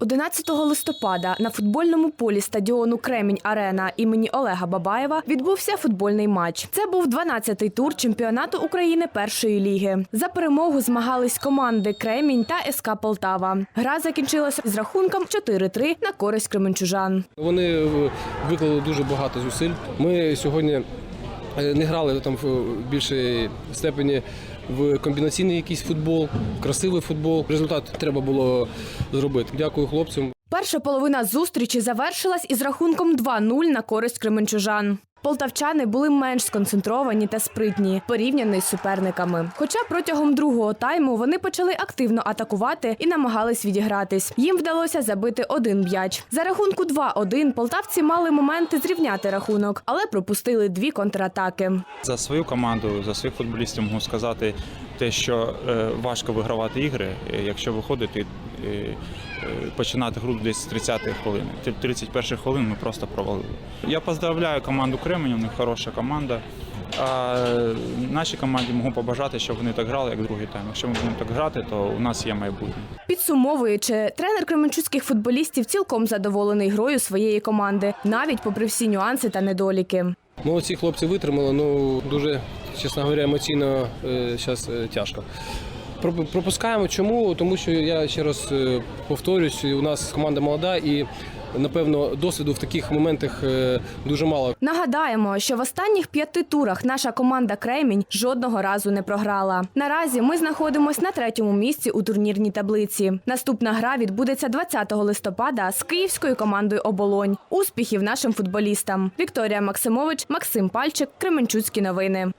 11 листопада на футбольному полі стадіону Кремінь Арена імені Олега Бабаєва відбувся футбольний матч. Це був 12-й тур чемпіонату України першої ліги. За перемогу змагались команди Кремінь та СК Полтава. Гра закінчилася з рахунком 4-3 на користь кременчужан. Вони виклали дуже багато зусиль. Ми сьогодні не грали там в більшій степені в комбінаційний якийсь футбол, красивий футбол. Результат треба було зробити. Дякую хлопцям. Перша половина зустрічі завершилась із рахунком 2-0 на користь кременчужан. Полтавчани були менш сконцентровані та спритні порівняно з суперниками. Хоча протягом другого тайму вони почали активно атакувати і намагались відігратись. Їм вдалося забити один м'яч. За рахунку 2-1 полтавці мали моменти зрівняти рахунок, але пропустили дві контратаки. За свою команду, за своїх футболістів можу сказати те, що е, важко вигравати ігри, е, якщо виходити е, починати гру десь з 30-ї хвилини. Ті- 31 хвилин ми просто провалили. Я поздравляю команду Кремень, у них хороша команда. А нашій команді можу побажати, щоб вони так грали, як другий тайм. Якщо ми будемо так грати, то у нас є майбутнє. Підсумовуючи, тренер кременчуцьких футболістів цілком задоволений грою своєї команди, навіть попри всі нюанси та недоліки. Ну, ці хлопці витримали, ну дуже, чесно говоря, емоційно зараз тяжко. Про- Пропускаємо. Чому? Тому що я ще раз е, повторюсь, у нас команда молода і напевно досвіду в таких моментах е, дуже мало. Нагадаємо, що в останніх п'яти турах наша команда Кремінь жодного разу не програла. Наразі ми знаходимося на третьому місці у турнірній таблиці. Наступна гра відбудеться 20 листопада з київською командою Оболонь. Успіхів нашим футболістам. Вікторія Максимович, Максим Пальчик, Кременчуцькі новини.